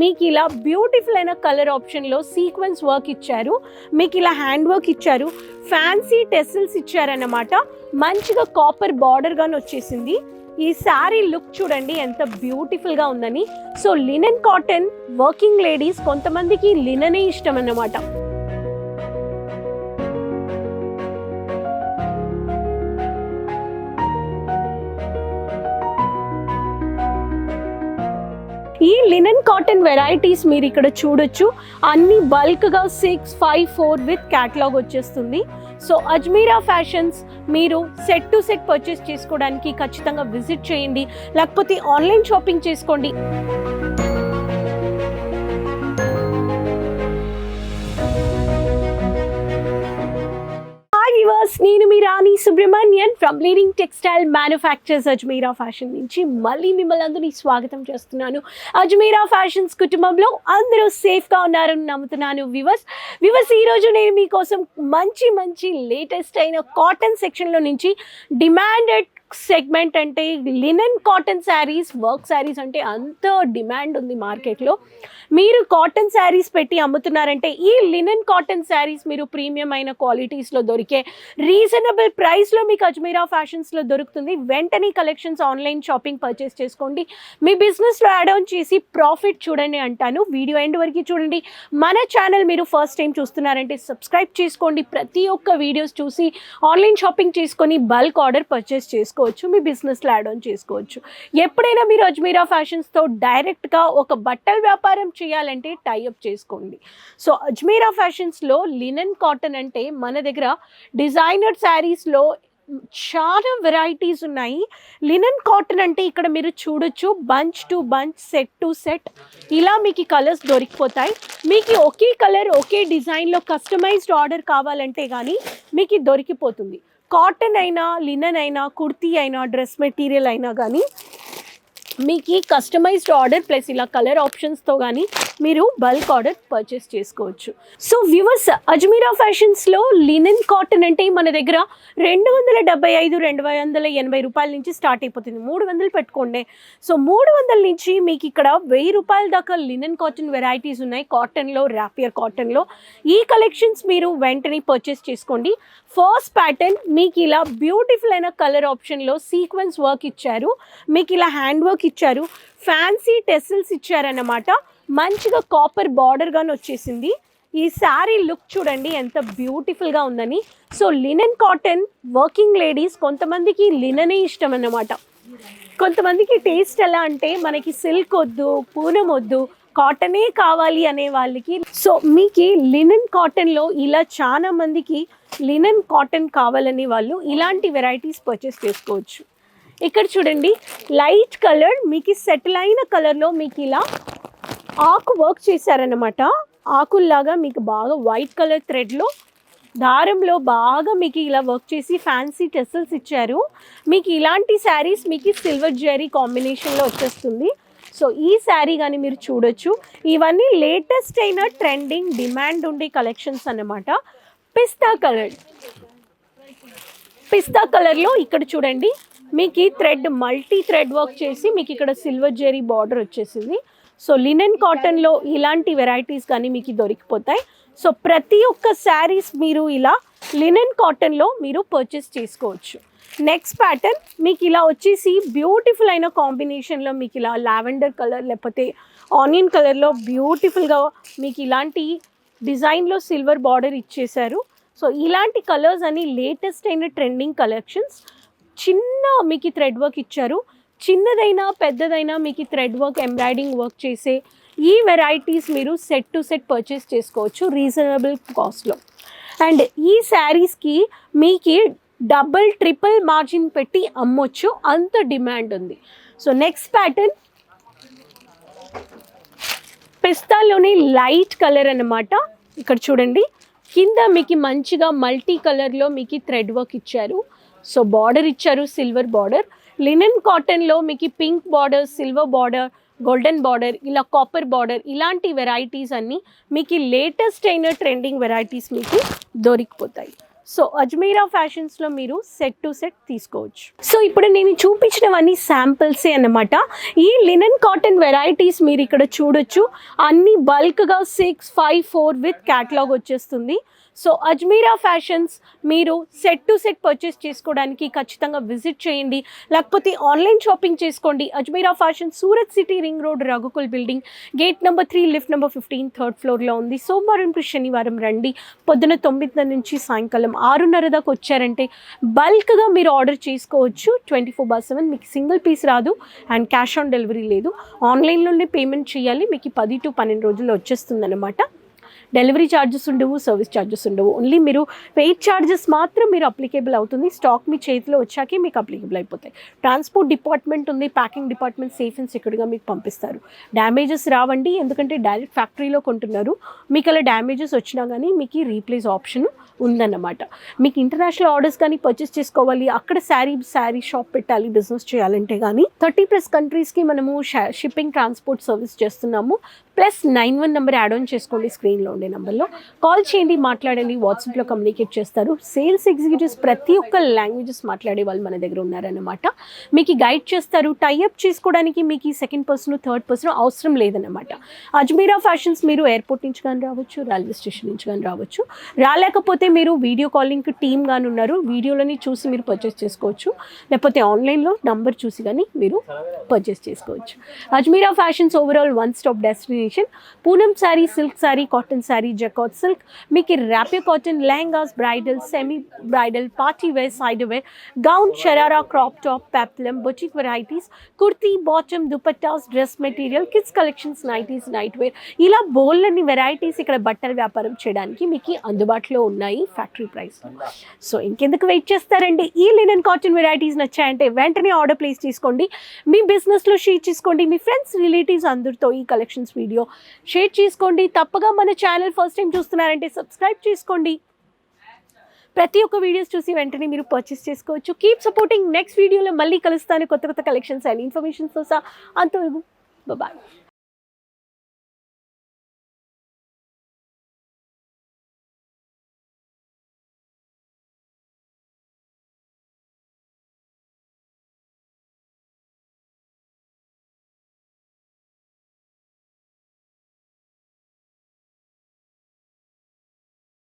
మీకు ఇలా బ్యూటిఫుల్ అయిన కలర్ ఆప్షన్లో సీక్వెన్స్ వర్క్ ఇచ్చారు. మీకు ఇలా హ్యాండ్ వర్క్ ఇచ్చారు. ఫ్యాన్సీ టెసిల్స్ ఇచ్చారన్నమాట. మంచిగా కాపర్ బార్డర్ వచ్చేసింది. ఈ శారీ లుక్ చూడండి ఎంత బ్యూటిఫుల్గా ఉందని. So linen cotton working ladies కొంతమందికి లిననే ఇష్టం అన్నమాట. ఈ లినెన్ కాటన్ వెరైటీస్ మీరు ఇక్కడ చూడొచ్చు. అన్ని బల్క్గా six five four with catalogue వచ్చేస్తుంది. సో అజ్మీరా ఫ్యాషన్స్ మీరు సెట్ టు సెట్ పర్చేస్ చేసుకోవడానికి ఖచ్చితంగా విజిట్ చేయండి. లేకపోతే ఆన్లైన్ షాపింగ్ చేసుకోండి. నేను మీ Rani Subrahmanyan from leading textile manufactures Ajmera fashion నుంచి మళ్ళీ మిమ్మల్ని అందరినీ స్వాగతం చేస్తున్నాను. అజ్మీరా ఫ్యాషన్స్ కుటుంబంలో అందరూ సేఫ్గా ఉన్నారని నమ్ముతున్నాను వివర్స్ వివర్స్ ఈరోజు నేను మీకోసం మంచి మంచి లేటెస్ట్ అయిన కాటన్ సెక్షన్లో నుంచి డిమాండెడ్ సెగ్మెంట్ అంటే linen cotton saris work saris అంటే అంత డిమాండ్ ఉంది మార్కెట్లో మీరు కాటన్ శారీస్ పెట్టి అమ్ముతున్నారంటే ఈ లినెన్ కాటన్ శారీస్ మీరు ప్రీమియం అయిన క్వాలిటీస్లో దొరికే రీజనబుల్ ప్రైస్లో మీకు అజ్మీరా ఫ్యాషన్స్లో దొరుకుతుంది. వెంటనే కలెక్షన్స్ ఆన్లైన్ షాపింగ్ పర్చేస్ చేసుకోండి. మీ బిజినెస్లో యాడ్ ఆన్ చేసి ప్రాఫిట్ చూడండి అంటాను. వీడియో ఎండ్ వరకు చూడండి. మన ఛానల్ మీరు ఫస్ట్ టైం చూస్తున్నారంటే సబ్స్క్రైబ్ చేసుకోండి. ప్రతి ఒక్క వీడియోస్ చూసి ఆన్లైన్ షాపింగ్ చేసుకొని బల్క్ ఆర్డర్ పర్చేస్ చేసుకోండి. చేసుకోవచ్చు మీ బిజినెస్లో యాడ్ ఆన్ చేసుకోవచ్చు. ఎప్పుడైనా మీరు అజ్మీరా ఫ్యాషన్స్తో డైరెక్ట్గా ఒక బట్టల వ్యాపారం చేయాలంటే టైఅప్ చేసుకోండి. సో అజ్మీరా ఫ్యాషన్స్లో లినెన్ కాటన్ అంటే మన దగ్గర డిజైనర్ శారీస్లో చాలా వెరైటీస్ ఉన్నాయి. లినెన్ కాటన్ అంటే ఇక్కడ మీరు చూడొచ్చు bunch to bunch set to set ఇలా మీకు కలర్స్ దొరికిపోతాయి. మీకు ఒకే కలర్ ఒకే డిజైన్లో కస్టమైజ్డ్ ఆర్డర్ కావాలంటే కానీ మీకు దొరికిపోతుంది. కాటన్ అయినా లినన్ అయినా కుర్తీ అయినా డ్రెస్ మెటీరియల్ అయినా కానీ మీకు ఈ కస్టమైజ్డ్ ఆర్డర్ ప్లస్ ఇలా కలర్ ఆప్షన్స్తో కానీ మీరు బల్క్ ఆర్డర్ పర్చేస్ చేసుకోవచ్చు. సో వ్యూవర్స్ అజ్మీరా ఫ్యాషన్స్లో లినెన్ కాటన్ అంటే మన దగ్గర రెండు వందల డెబ్బై ఐదు రెండు వందల ఎనభై రూపాయల నుంచి స్టార్ట్ అయిపోతుంది. మూడు వందలు పెట్టుకోండి. సో మూడు వందల నుంచి మీకు ఇక్కడ వెయ్యి రూపాయల దాకా లినెన్ కాటన్ వెరైటీస్ ఉన్నాయి. కాటన్లో ర్యాపియర్ కాటన్లో ఈ కలెక్షన్స్ మీరు వెంటనే పర్చేస్ చేసుకోండి. ఫస్ట్ ప్యాటర్న్ మీకు ఇలా బ్యూటిఫుల్ అయిన కలర్ ఆప్షన్లో సీక్వెన్స్ వర్క్ ఇచ్చారు. మీకు ఇలా హ్యాండ్ వర్క్ ఇచ్చారు. ఫ్యాన్సీ టెసిల్స్ ఇచ్చారన్నమాట. మంచిగా కాపర్ బార్డర్ గాని వచ్చేసింది. ఈ శారీ లుక్ చూడండి ఎంత బ్యూటిఫుల్గా ఉందని. So linen cotton working ladies కొంతమందికి లిననే ఇష్టం అన్నమాట కొంతమందికి టేస్ట్ ఎలా అంటే మనకి సిల్క్ వద్దు పూనం వద్దు కాటనే కావాలి అనే వాళ్ళకి. సో మీకు లినెన్ కాటన్లో ఇలా చాలా మందికి లినెన్ కాటన్ కావాలనే వాళ్ళు ఇలాంటి వెరైటీస్ పర్చేస్ చేసుకోవచ్చు. ఇక్కడ చూడండి లైట్ కలర్ మీకు సెటిల్ అయిన కలర్లో మీకు ఇలా ఆకు వర్క్ చేశారనమాట ఆకుల్లాగా మీకు బాగా వైట్ కలర్ థ్రెడ్లో దారంలో బాగా మీకు ఇలా వర్క్ చేసి ఫ్యాన్సీ టెసల్స్ ఇచ్చారు. మీకు ఇలాంటి శారీస్ మీకు సిల్వర్ జ్యూరీ కాంబినేషన్లో వచ్చేస్తుంది. సో ఈ శారీ కానీ మీరు చూడొచ్చు. ఇవన్నీ లేటెస్ట్ అయిన ట్రెండింగ్ డిమాండ్ ఉండే కలెక్షన్స్ అన్నమాట. పిస్తా కలర్ పిస్తా కలర్లో ఇక్కడ చూడండి మీకు ఈ థ్రెడ్ మల్టీ థ్రెడ్ వర్క్ చేసి మీకు ఇక్కడ సిల్వర్ జెరీ బార్డర్ వచ్చేసింది. సో లినెన్ కాటన్లో ఇలాంటి వెరైటీస్ కానీ మీకు దొరికిపోతాయి. సో ప్రతి ఒక్క శారీస్ మీరు ఇలా లినెన్ కాటన్లో మీరు పర్చేస్ చేసుకోవచ్చు. నెక్స్ట్ ప్యాటర్న్ మీకు ఇలా వచ్చేసి బ్యూటిఫుల్ అయిన కాంబినేషన్లో మీకు ఇలా లావెండర్ కలర్ లేకపోతే ఆనియన్ కలర్లో బ్యూటిఫుల్గా మీకు ఇలాంటి డిజైన్లో సిల్వర్ బార్డర్ ఇచ్చేశారు. సో ఇలాంటి కలర్స్ అని లేటెస్ట్ అయిన ట్రెండింగ్ కలెక్షన్స్ చిన్న మీకు థ్రెడ్ వర్క్ ఇచ్చారు. చిన్నదైనా పెద్దదైనా మీకు థ్రెడ్ వర్క్ ఎంబ్రాయిడింగ్ వర్క్ చేసే ఈ వెరైటీస్ మీరు సెట్ టు సెట్ పర్చేస్ చేసుకోవచ్చు రీజనబుల్ కాస్ట్లో. అండ్ ఈ శారీస్కి మీకు డబుల్ ట్రిపుల్ మార్జిన్ పెట్టి అమ్మొచ్చు. అంత డిమాండ్ ఉంది. సో నెక్స్ట్ ప్యాటర్న్ పిస్తాలోని లైట్ కలర్ అన్నమాట. ఇక్కడ చూడండి. కింద మీకు మంచిగా మల్టీ కలర్లో మీకు థ్రెడ్ వర్క్ ఇచ్చారు. సో బార్డర్ ఇచ్చారు సిల్వర్ బార్డర్ లినెన్ కాటన్లో మీకు pink border silver border golden border ఇలా కాపర్ బార్డర్ ఇలాంటి వెరైటీస్ అన్నీ మీకు లేటెస్ట్ అయిన ట్రెండింగ్ వెరైటీస్ మీకు దొరికిపోతాయి. సో అజ్మీరా ఫ్యాషన్స్లో మీరు సెట్ టు సెట్ తీసుకోవచ్చు. సో ఇప్పుడు నేను చూపించినవన్నీ శాంపిల్సే అన్నమాట. ఈ లినన్ కాటన్ వెరైటీస్ మీరు ఇక్కడ చూడొచ్చు. అన్ని బల్క్గా six five four with catalogue వచ్చేస్తుంది. సో అజ్మీరా ఫ్యాషన్స్ మీరు సెట్ టు సెట్ పర్చేస్ చేసుకోవడానికి ఖచ్చితంగా విజిట్ చేయండి. లేకపోతే ఆన్లైన్ షాపింగ్ చేసుకోండి. Ajmera fashion Surat city ring road Raghukul building. Gate number three lift number fifteen third ఫ్లోర్లో ఉంది. సోమవారం టు శనివారం రండి. పొద్దున తొమ్మిది నుంచి సాయంకాలం ఆరున్నర దాకా వచ్చారంటే బల్క్గా మీరు ఆర్డర్ చేసుకోవచ్చు. ట్వంటీ ఫోర్ బార్ సెవెన్ మీకు సింగిల్ పీస్ రాదు అండ్ క్యాష్ ఆన్ డెలివరీ లేదు. ఆన్లైన్లోనే పేమెంట్ చేయాలి. మీకు పది టు పన్నెండు రోజుల్లో వచ్చేస్తుంది అనమాట డెలివరీ ఛార్జెస్ ఉండవు సర్వీస్ ఛార్జెస్ ఉండవు. ఓన్లీ మీరు వెయిట్ ఛార్జెస్ మాత్రం మీరు అప్లికేబుల్ అవుతుంది. స్టాక్ మీ చేతిలో వచ్చాకే మీకు అప్లికేబుల్ అయిపోతాయి. ట్రాన్స్పోర్ట్ డిపార్ట్మెంట్ ఉంది ప్యాకింగ్ డిపార్ట్మెంట్ సేఫ్ అండ్ సెక్యూర్గా మీకు పంపిస్తారు. డ్యామేజెస్ రావండి ఎందుకంటే డైరెక్ట్ ఫ్యాక్టరీలో కొంటున్నారు. మీకు అలా డ్యామేజెస్ వచ్చినా కానీ మీకు రీప్లేస్ ఆప్షన్ ఉందన్నమాట. మీకు ఇంటర్నేషనల్ ఆర్డర్స్ కానీ పర్చేస్ చేసుకోవాలి. అక్కడ శారీ శారీ షాప్ పెట్టాలి బిజినెస్ చేయాలంటే కానీ థర్టీ ప్లస్ కంట్రీస్కి మనము షిప్పింగ్ ట్రాన్స్పోర్ట్ సర్వీస్ చేస్తున్నాము. Plus nine one number add on చేసుకోండి స్క్రీన్లో ఉండే నెంబర్లో. కాల్ చేయండి మాట్లాడండి వాట్సాప్లో కమ్యూనికేట్ చేస్తారు. సేల్స్ ఎగ్జిక్యూటివ్స్ ప్రతి ఒక్క లాంగ్వేజెస్ మాట్లాడే వాళ్ళు మన దగ్గర ఉన్నారన్నమాట. మీకు గైడ్ చేస్తారు టైఅప్ చేసుకోవడానికి మీకు ఈ సెకండ్ పర్సన్ థర్డ్ పర్సన్ అవసరం లేదన్నమాట. అజ్మీరా ఫ్యాషన్స్ మీరు ఎయిర్పోర్ట్ నుంచి కానీ రావచ్చు రైల్వే స్టేషన్ నుంచి కానీ రావచ్చు. రాలేకపోతే మీరు వీడియో కాలింగ్ టీమ్ కానీ ఉన్నారు వీడియోలని చూసి మీరు పర్చేస్ చేసుకోవచ్చు. లేకపోతే ఆన్లైన్లో నంబర్ చూసి కానీ మీరు పర్చేస్ చేసుకోవచ్చు. Ajmera fashions overall one stop combination Poonam sari silk sari cotton sari jacquard silk మీకు ర్యాపియో cotton lehengas bridal semi bridal party wear side wear gown sharara crop top peplum boutique varieties kurti bottom dupattas dress material kids collections nighties night wear ఇలా బోల్లని varieties ఇక్కడ బట్టల వ్యాపారం చేయడానికి మీకు అందుబాటులో ఉన్నాయి ఫ్యాక్టరీ ప్రైస్ సో ఇంకెందుకు వెయిట్ చేస్తారండి? ఈ లినన్ కాటన్ వెరైటీస్ నచ్చాయంటే వెంటనే ఆర్డర్ ప్లేస్ చేసుకోండి మీ బిజినెస్లో షేర్ చేసుకోండి. మీ ఫ్రెండ్స్ రిలేటివ్స్ అందరితో ఈ కలెక్షన్స్ వీడియో షేర్ చేసుకోండి. తప్పగా మన ఛానల్ ఫస్ట్ టైం చూస్తున్నారంటే సబ్స్క్రైబ్ చేసుకోండి. ప్రతి ఒక్క వీడియోస్ చూసి వెంటనే మీరు పర్చేస్ చేసుకోవచ్చు. కీప్ సపోర్టింగ్ నెక్స్ట్ వీడియోలో మళ్ళీ కలుస్తాను. కొత్త కొత్త కలెక్షన్స్ అండ్ ఇన్ఫర్మేషన్స్ సహా అంతవరకు బాయ్